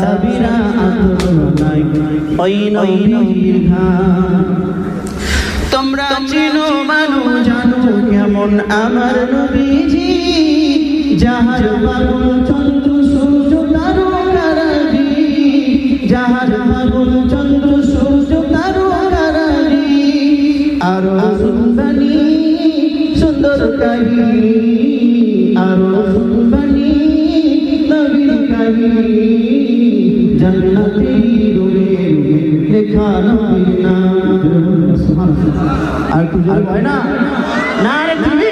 সাহাবীরা আতর বানাই ওই নবীর ঘাম তোমরা চেনো মানো, জানো কেমন আমার নবীজি, যাহার পাগল চন্দ্র সূর্য তারকারাজি, যাহার পাগল চন্দ্র সূর্য তারকারাজি, আরও সুন্দরী, সুন্দর কাহিনী আরও সুন্দরী, নবীর কাহিনী জান্নাতে রুমে লেখা নবীর নাম আর একটু জোরে হয় না না রে তুমি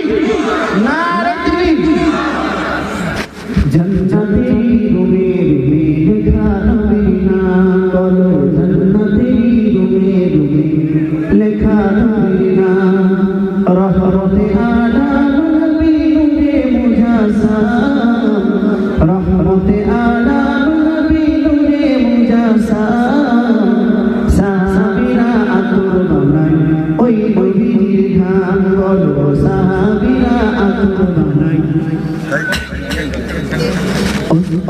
না রে তুমি জান্নাতে রুমে লেখা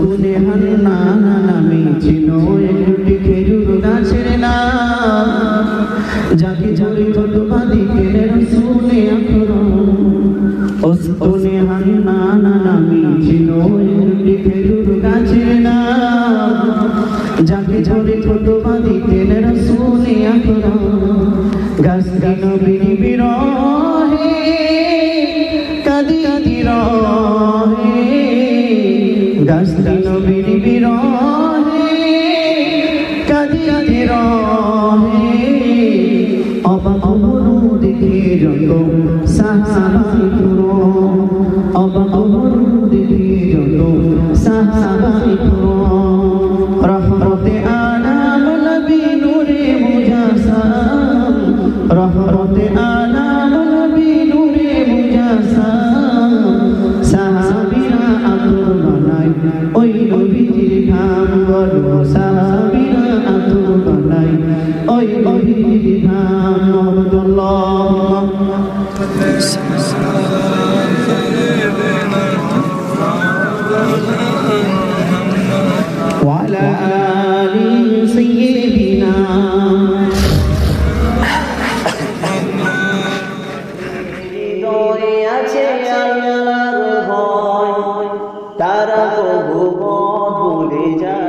উনে হান্না নামে ছিল একটি খেজুর গাছের নাম। যাকে জড়ি কত বাদি কেনে রসুলে আকরম উনে হান্না নামে ছিল একটি খেজুর গাছের নাম। যাকে জড়ি কত বাদি কেনে রসুলে গাছ বিনি বিরহে। কাদি রহে গাছ দিন বিনি বিরহে, কাদি কাদি রহে। অবাক মনু দেখে যত সাহাবাই পুরো অবাক মনু দেখে যত সাহাবাই পুরো রহমতে আলাম নবী নূরে মুজাসসাম রহমতে আলাম নবী নূরে মুজাসসাম তারা প্রভু পথ ভুলে যায়